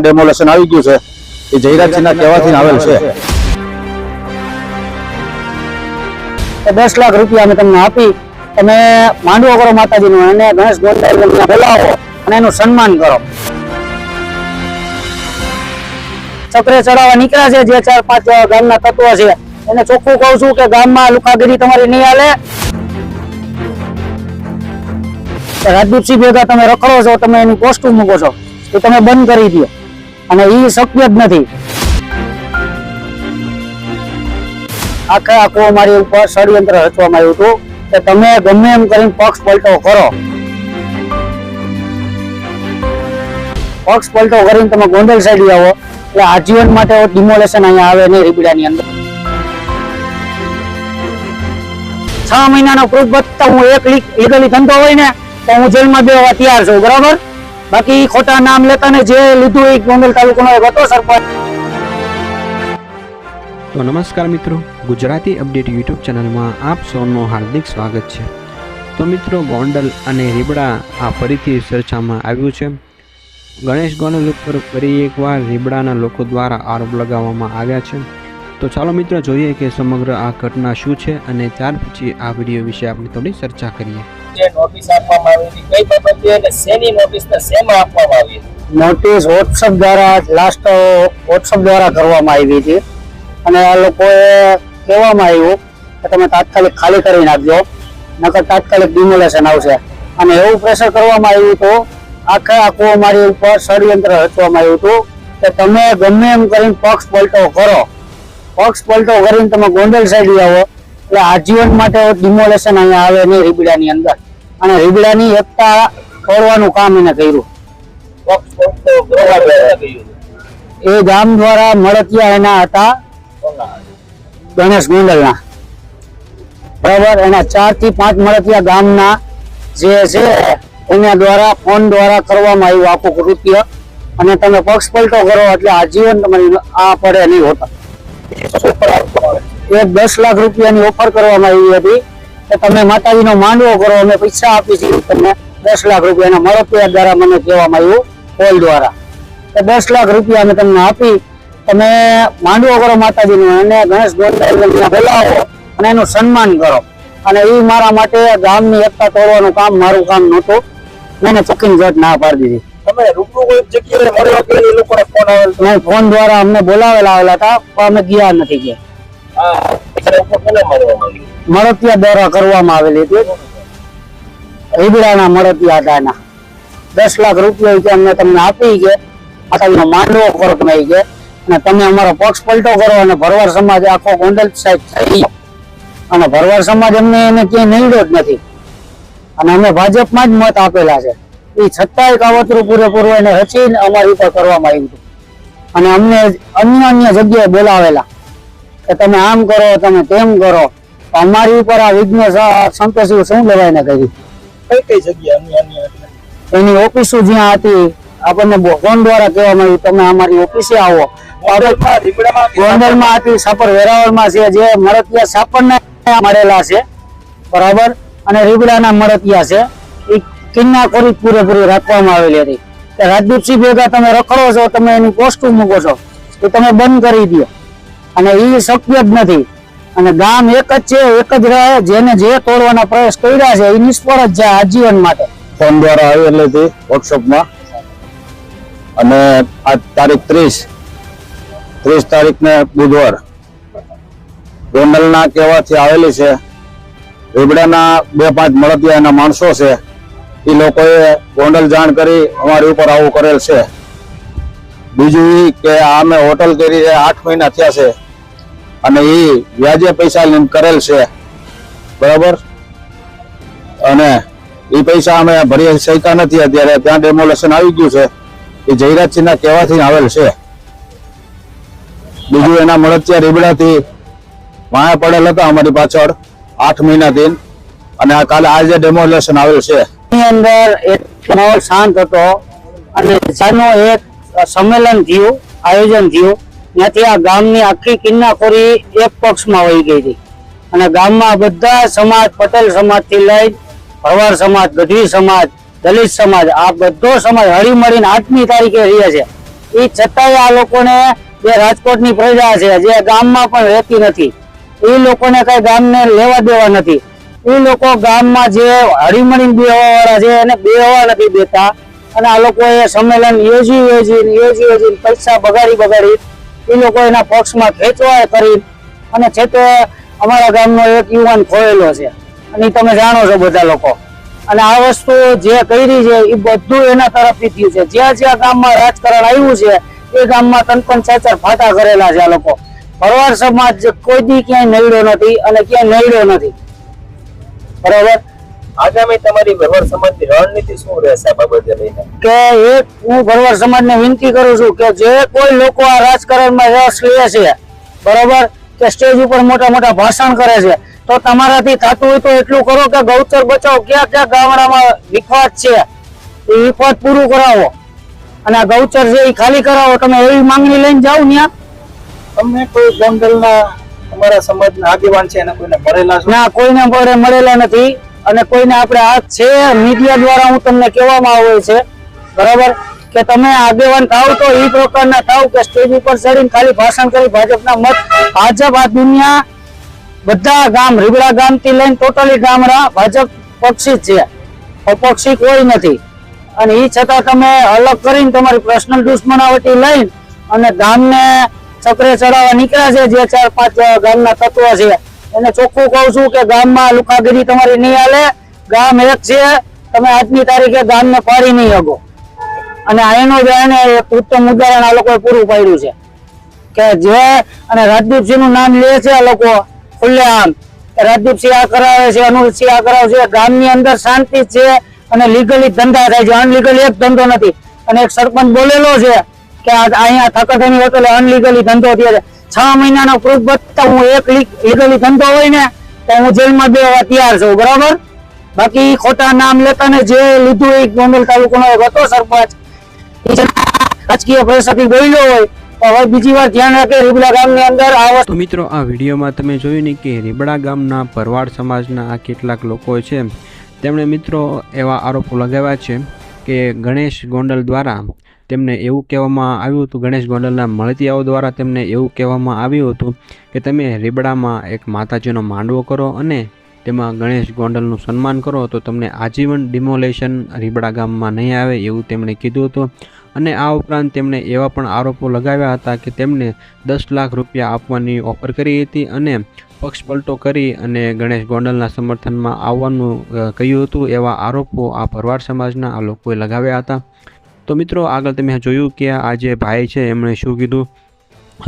Demolition આવી ગયું છે, એ જયરાજસિંહના કહેવાથી આવેલ છે. દસ લાખ રૂપિયા અમે તમને આપી, તમે માંડવો કરો માતાજીનું અને ગણેશ ગોંડલ બોલાવો અને એનું સન્માન કરો. ચક્રે ચડાવવા નીકળ્યા છે, જે ચાર પાંચ ગામના તત્વો છે, એને ચોખ્ખું કહું છું કે ગામમાં લુખાગીરી તમારી નહીં હાલે. રાજદીપસિંહ ભેગા તમે રખડો છો, તમે એની પોસ્ટ મૂકો છો, એ તમે બંધ કરી દો. અને એ શક્ય જ નથી. આખે આખું અમારી ઉપર ષડયંત્ર રચવામાં આવ્યું હતું? કે તમે ગમે એમ કરીને પક્ષ પલટો કરો. પક્ષ પલટો કરીને તમે ગોંડલ સાઈડ આવો. એટલે આજીવન માટે ડિમોલેશન અહીંયા આવે નહીં રીબડાની અંદર. છ મહિનાનો પ્રૂફ બતાવતા હું એક લીગલી ધંધો હોય ને, તો હું જેલમાં દેવા તૈયાર છું. બરાબર? બાકી ખોટા નામ લેતા ને જે લીધું એ ગોંડલ તાલુકાનો એક હતો સરપંચ. તો નમસ્કાર મિત્રો, ગુજરાતી અપડેટ યુટ્યુબ ચેનલમાં આપ સૌનું હાર્દિક સ્વાગત છે. તો મિત્રો, ગોંડલ અને રીબડા આ ફરીથી ચર્ચામાં આવ્યું છે. ગણેશ ગોંડલ ઉપર ફરી એકવાર રીબડાના લોકો દ્વારા આરોપ લગાવવામાં આવ્યા છે. તો ચાલો મિત્રો, જોઈએ કે સમગ્ર આ ઘટના શું છે અને ત્યાર પછી આ વીડિયો વિશે આપણે થોડી ચર્ચા કરીએ. જે નોટિસ આપવામાં આવી હતી, કઈ બાબતે અને શેની નોટિસ ને શેમાં આપવામાં આવી હતી? નોટિસ વોટ્સઅપ દ્વારા લાસ્ટ વોટ્સઅપ દ્વારા કરવામાં આવી હતી. અને આ લોકોએ કહેવામાં આવ્યું કે તમે તાત્કાલિક ખાલી કરી નાખજો, નકર તાત્કાલિક ડિમોલેશન આવશે. અને એવું પ્રેશર કરવામાં આવ્યું હતું આખે આખું અમારી ઉપર ષડયંત્ર રચવામાં આવ્યું હતું કે તમે ગમે એમ કરીને પક્ષ પલટો કરો. પક્ષ પલટો કરીને તમે ગોંડલ સાઈડ આવો. એટલે આજીવન માટે ડિમોલેશન અહીંયા આવે નહીં, રીબડાની અંદર. અને રીબડાની એકતા તોડવાનું કામ એને કર્યું. એ ગામ દ્વારા મળતિયા એના હતા ગણેશ ગોંડલના. બરાબર? એના ચારથી પાંચ મળતિયા ગામના જે છે, એના દ્વારા, ફોન દ્વારા કરવામાં આવ્યું આખું કૃત્ય. અને તમે પક્ષ પલટો કરો એટલે આજીવન તમારી આ પડે નહીં હોતા. એક દસ લાખ રૂપિયાની ઓફર કરવામાં આવી હતી. કે તમે માતાજીનો માંડવો કરો અમે પૈસા આપી છીએ. તમને દસ લાખ રૂપિયાના મળતિયા દ્વારા મને કહેવામાં આવ્યું કોલ દ્વારા. તો દસ લાખ રૂપિયા અમે તમને આપી તમે માંડવો કરો માતાજીનો અને ગણેશ ગોંડલ બોલાવો અને એનું સન્માન કરો. અને એ મારા માટે ગામની એકતા તોડવાનું કામ મારું કામ નહોતું. મેં એને ચોખ્ખી જટ ના પાડી દીધી. તમે રૂબરૂ કોઈ જગ્યાએ મળવા કે એ લોકોને ફોન આવેલ? ફોન દ્વારા અમને બોલાવેલા આવેલા હતા પણ અમે ગયા નથી ગયા. મળતિયા દ્વારા કરવામાં આવેલી હતી. રીબડાના મળતિયા હતા દસ લાખ રૂપિયા અમને તમને આપી કે આખા માંડવો કરો તમે ઈ કે અને તમે અમારો પક્ષ પલટો કરો અને ભરવાડ સમાજ આખો ગોંડલ સાઈડ થઈ અને ભરવાડ સમાજ અમને એને ક્યાંય નીડ્યો જ નથી. અને અમે ભાજપમાં જ મત આપેલા છે. એ છતાંય કાવતરું પૂરેપૂરું એને રચીને અમારી ઉપર કરવામાં આવ્યું હતું. અને અમને અન્ય અન્ય જગ્યાએ બોલાવેલા. કે તમે આમ કરો તમે તેમ કરો. અમારી ઉપર આ વિઘ્ન સંતોષી શું લેવાય ને કહી કઈ કઈ જગ્યા એની ઓફિસો જ્યાં હતી આપણને ફોન દ્વારા કહેવામાં આવ્યું તમે અમારી ઓફિસે આવો. ગોંડલમાં, હતી સાપર વેરાવળમાં છે જે મળતિયા સાપરને મળેલા છે. બરાબર? અને રીબડાના મળતિયા છે. એ કિન્નાખોરી પૂરેપૂરી રાખવામાં આવેલી હતી. રાજદીપસિંહ ભેગા તમે રખડો છો તમે એની પોસ્ટ મૂકો છો એ તમે બંધ કરી દો. અને એ શક્ય જ નથી. અને ગામ એક જ છે, એક જ રહે, જેને જે તોડવાના પ્રયાસ કર્યા છે એ નિષ્ફળ જ જાય આજીવન માટે. ફોન દ્વારા આવી એટલે તે વર્કશોપમાં અને આ તારીખ ત્રીસ ત્રીસ તારીખને બુધવાર. ગોંડલના કહેવાથી આવેલી છે. રીબડાના બે પાંચ મળતિયાના માણસો છે. એ લોકોએ ગોંડલ જાણ કરી, અમારી ઉપર આવું કરેલ છે. બીજું કે અમે હોટલ કરી આઠ મહિના થયા છે. અને એ વ્યાજે પૈસા લઈને કરેલ છે. બરાબર? અને એ પૈસા અમે ભરી શક્યા નથી અત્યારે. ત્યાં ડેમોલેશન આવી ગયું છે. એ જયરાજસિંહના કહેવાથી આવેલ છે. બીજું એના મળતિયા રીબડાથી વાયા પડેલ હતા અમારી પાછળ આઠ મહિનાથી. અને આ કાલે આજે ડેમોલેશન આવેલ છે. એની અંદર એક માહોલ શાંત હતો. અને જેનું એક સંમેલન થયું, આયોજન થયું. ત્યાંથી આ ગામની આખી કિન્નાખોરી એક પક્ષમાં વહી ગઈ હતી. અને ગામમાં બધા સમાજ, પટેલ સમાજથી લઈ ભરવાડ સમાજ, ગઢવી સમાજ, દલિત સમાજ, આ બધો સમાજ હળી મળીને આઠમી તારીખે રહ્યા છે એ છતાંય આ લોકોને જે રાજકોટની પ્રજા છે, જે ગામમાં પણ રહેતી નથી. એ લોકોને કઈ ગામને લેવા દેવા નથી. એ લોકો ગામમાં જે હળીમળીને બેહવાવાળા છે, એને બેહવા નથી દેતા. અને આ લોકોએ સંમેલન યોજી યોજી યોજી યોજી પૈસા બગાડી બગાડી એ લોકો એના પક્ષમાં ખેંચવાય કરી અને છે તે અમારા ગામનો એક યુવાન ખોયેલો છે. અને તમે જાણો છો બધા લોકો. અને આ વસ્તુ જે કરી છે એ બધું એના તરફથી થયું છે. જ્યાં જ્યાં ગામમાં રાજકારણ આવ્યું છે, એ ગામમાં ત્રણ ત્રણ ચાર ચાર ફાટા કરેલા છે આ લોકો. ભરવાડ સમાજ કોઈ દી ક્યાંય નડ્યો નથી અને ક્યાંય નડ્યો નથી. બરાબર? આગામી તમારી ભરવાડ સમાજની રણનીતિ શું રહેશે આ બાબતે લઈને? કે એક હું ભરવાડ સમાજને વિનંતી કરું છું કે જે કોઈ લોકો આ રાજકારણમાં રસ લે છે બરાબર? કે સ્ટેજ ઉપર મોટા મોટા ભાષણ કરે છે તો તમારાથી થતું હોય તો એટલું કરો કે ગૌચર બચાવો ક્યાં ક્યાં ગામડામાં વિખવાદ છે એ વિખવાદ પૂરું કરાવો. અને આ ગૌચર છે એ ખાલી કરાવો તમે એવી માંગણી લઈને જાઓ ત્યાં તમને કોઈ જંગલના તમારા સમાજના આગેવાન છે એને કોઈને ભરેલા ના કોઈને મળેલા નથી. અને કોઈને આપણે આ છે, મીડિયા દ્વારા હું તમને કહેવામાં આવે છે, બરાબર? કે તમે આગેવાન થાવ તો એ પ્રકારના થાવ કે સ્ટેજ ઉપર ચડીને ખાલી ભાષણ કરી ભાજપના મત, ભાજપ આ દુનિયા બધા ગામ, રીબડા ગામથી લઈને ટોટલી ગામડા ભાજપ પક્ષી છે. અપક્ષી કોઈ નથી. અને એ છતાં તમે અલગ કરીને તમારી પર્સનલ દુશ્મનાવટી લઈને અને ગામને ચક્રે ચડાવવા નીકળ્યા છે, જે ચાર પાંચ ગામના તત્વો છે. એને ચોખ્ખું કહું છું કે ગામમાં લુકાગીરી તમારી નહીં હાલે. ગામ એક છે. તમે આજની તારીખે ગામને પાડી નહીં શકો. અને એનું જ એક ઉત્તમ ઉદાહરણ આ લોકોએ પૂરું પાડ્યું છે. કે જે અને રાજદીપસિંહનું નામ લે છે આ લોકો ખુલ્લે આમ રાજદીપસિંહ આ કરાવે છે, અનુરસિંહ આ કરાવે છે. ગામની અંદર શાંતિ છે અને લીગલી ધંધા થાય છે. અનલીગલી એક ધંધો નથી. અને એક સરપંચ બોલેલો છે કે અહીંયા થકડની હોટલે અનલીગલી ધંધો થયો છે છ મહિનાનો પ્રૂફ બધા હું એક લીગલી ધંધો હોય ને, તો હું જેલમાં બેવા તૈયાર છું, બરાબર? બાકી ખોટા નામ લેતા ને જે લીધું એક ગોંડલ તાલુકાનો હતો સરપંચ. રાજકીય પરિસ્થિતિ બોલ્યો હોય હવે બીજી વાર ધ્યાન રાખે રીબલા ગામની અંદર આ તો મિત્રો, આ વિડીયોમાં તમે જોયું ને કે રીબડા ગામના ભરવાડ સમાજના આ કેટલાક લોકો છે તેમણે મિત્રો એવા આરોપો લગાવ્યા છે કે ગણેશ ગોંડલ દ્વારા તેમને એવું કહેવામાં આવ્યું હતું. ગણેશ ગોંડલના મળતિયાઓ દ્વારા તેમને એવું કહેવામાં આવ્યું હતું કે તમે રીબડામાં એક માતાજીનો માંડવો કરો અને તેમાં ગણેશ ગોંડલનું સન્માન કરો તો તમને આજીવન ડિમોલેશન રીબડા ગામમાં નહીં આવે એવું તેમણે કીધું હતું. અને આ ઉપરાંત તેમણે એવા પણ આરોપો લગાવ્યા હતા કે તેમને દસ લાખ રૂપિયા આપવાની ઓફર કરી હતી અને પક્ષ પલટો કરી અને ગણેશ ગોંડલના સમર્થનમાં આવવાનું કહ્યું હતું એવા આરોપો આ ભરવાડ સમાજના આ લોકોએ લગાવ્યા હતા. તો મિત્રો, આગળ તમે જોયું કે આ જે ભાઈ છે, એમણે શું કીધું?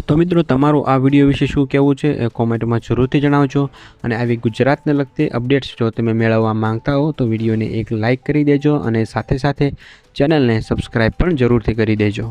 તો મિત્રો, તમારું આ વીડિયો વિશે શું કહેવું છે, એ કોમેન્ટમાં જરૂરથી જણાવજો અને આવી ગુજરાતને લગતી અપડેટ્સ જો તમે મેળવવા માંગતા હો, તો વિડીયોને એક લાઇક કરી દેજો અને સાથે સાથે ચેનલને સબસ્ક્રાઈબ પણ જરૂરથી કરી દેજો.